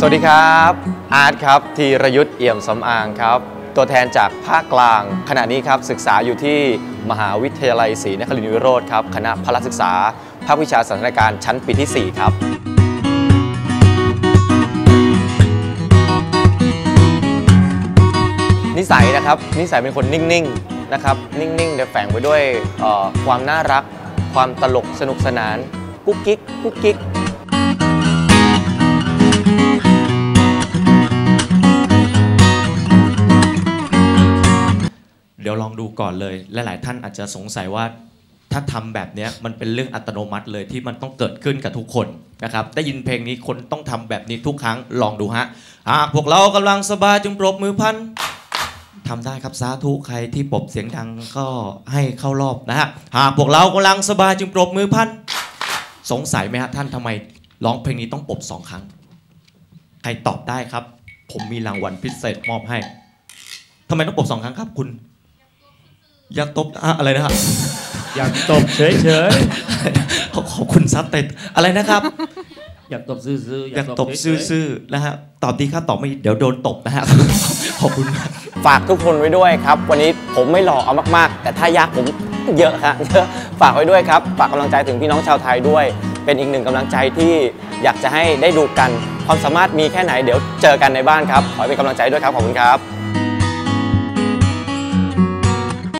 สวัสดีครับ อาร์ตครับธีรยุทธ์เอี่ยมสำอางครับ ตัวแทนจากภาคกลาง ขณะนี้ครับศึกษาอยู่ที่มหาวิทยาลัยศรีนครินทรวิโรธครับ คณะพละศึกษา ภาควิชาสถานการณ์ชั้นปีที่ 4 ครับนิสัยนะครับนิสัยเป็นคนนิ่งๆนะครับนิ่งๆแต่แฝงไปด้วยความน่ารัก ความตลกสนุกสนานกุ๊กกิ๊กกุ๊กกิ๊ก ดี๋ยวลองดูก่อนเลยและหลายท่านอาจจะสงสัยว่าถ้าทำแบบนี้มันเป็นเรื่องอัตโนมัติเลยที่มันต้องเกิดขึ้นกับทุกคนนะครับได้ยินเพลงนี้คนต้องทำแบบนี้ทุกครั้งลองดูฮะหากพวกเรากำลังสบายจึงปรบมือพันทำได้ครับสาธุใครที่ปรบเสียงดังก็ให้เข้ารอบนะฮะหากพวกเรากำลังสบายจึงปรบมือพันสงสัยไหมฮะท่านทำไมร้องเพลงนี้ต้องปรบสองครั้ง ใครตอบได้ครับ ผมมีรางวัลพิเศษมอบให้ทำไมต้องปรบสองครั้งครับคุณ อยากตบอะอะไรนะครับอยากตบเฉยขอขอบคุณซับเต็อะไรนะครับ ๆ อยากตบซื่อๆอยากตบเฉยๆ ซื่อๆนะฮะตอบดีครับตอบไม่เดี๋ยวโดนตบนะฮะขอบคุณมาก ฝากทุกคนไว้ด้วยครับ วันนี้ผมไม่หล่อเอามากๆ แต่ถ้ายากผมเยอะครับเยอะฝากไว้ด้วยครับ ฝากกำลังใจถึงพี่น้องชาวไทยด้วย เป็นอีกหนึ่งกำลังใจที่อยากจะให้ได้ดูกัน ความสามารถมีแค่ไหนเดี๋ยวเจอกันในบ้านครับ ขอให้เป็นกำลังใจด้วยครับ ขอบคุณครับ